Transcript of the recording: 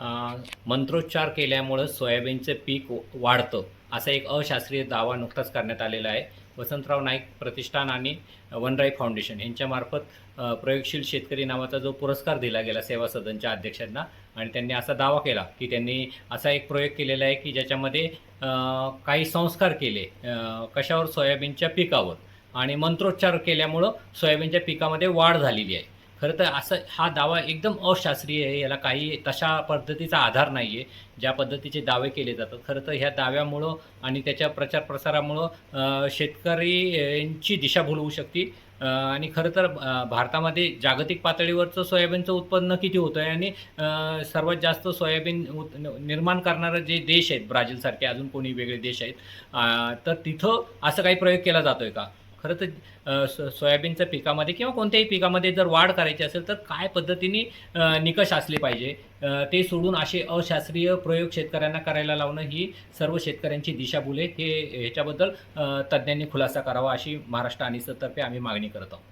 मंत्रोच्चार केल्यामुळं सोयाबीनचं पीक वाढतं. असा एक अशास्त्रीय दावा नुकताच करण्यात आलेला आहे. वसंतराव नाईक प्रतिष्ठान आणि वनराई फाउंडेशन यांच्यामार्फत प्रयोगशील शेतकरी नावाचा जो पुरस्कार दिला गेला सेवा सदनच्या अध्यक्षांना आणि त्यांनी असा दावा केला की त्यांनी असा एक प्रयोग केलेला आहे की ज्याच्यामध्ये काही संस्कार केले कशावर? सोयाबीनच्या पिकावर. आणि मंत्रोच्चार केल्यामुळं सोयाबीनच्या पिकामध्ये वाढ झालेली आहे. खरं तर असं हा दावा एकदम अशास्त्रीय आहे याला काही तशा पद्धतीचा आधार नाही आहे ज्या पद्धतीचे दावे केले जातात. खरं तर ह्या दाव्यामुळं आणि त्याच्या प्रचार प्रसारामुळं शेतकरी यांची दिशाभूल होऊ शकते. आणि खरं तर भारतामध्ये जागतिक पातळीवरचं सोयाबीनचं उत्पन्न किती होतं आहे आणि सर्वात जास्त सोयाबीन उत् निर्माण करणारे जे देश आहेत ब्राझीलसारखे अजून कोणी वेगळे देश आहेत तर तिथं असं काही प्रयोग केला जातो आहे का? खरं तर सो- सोयाबीनच्या पिकामध्ये किंवा कोणत्याही पिकामध्ये जर वाढ करायची असेल तर काय पद्धतीने निकष असले पाहिजे? ते सोडून असे अशास्त्रीय प्रयोग शेतकऱ्यांना करायला लावणं ही सर्व शेतकऱ्यांची दिशाभूल आहे हे ह्याच्याबद्दल तज्ज्ञांनी खुलासा करावा अशी महाराष्ट्र आणि तर्फे आम्ही मागणी करत आहोत.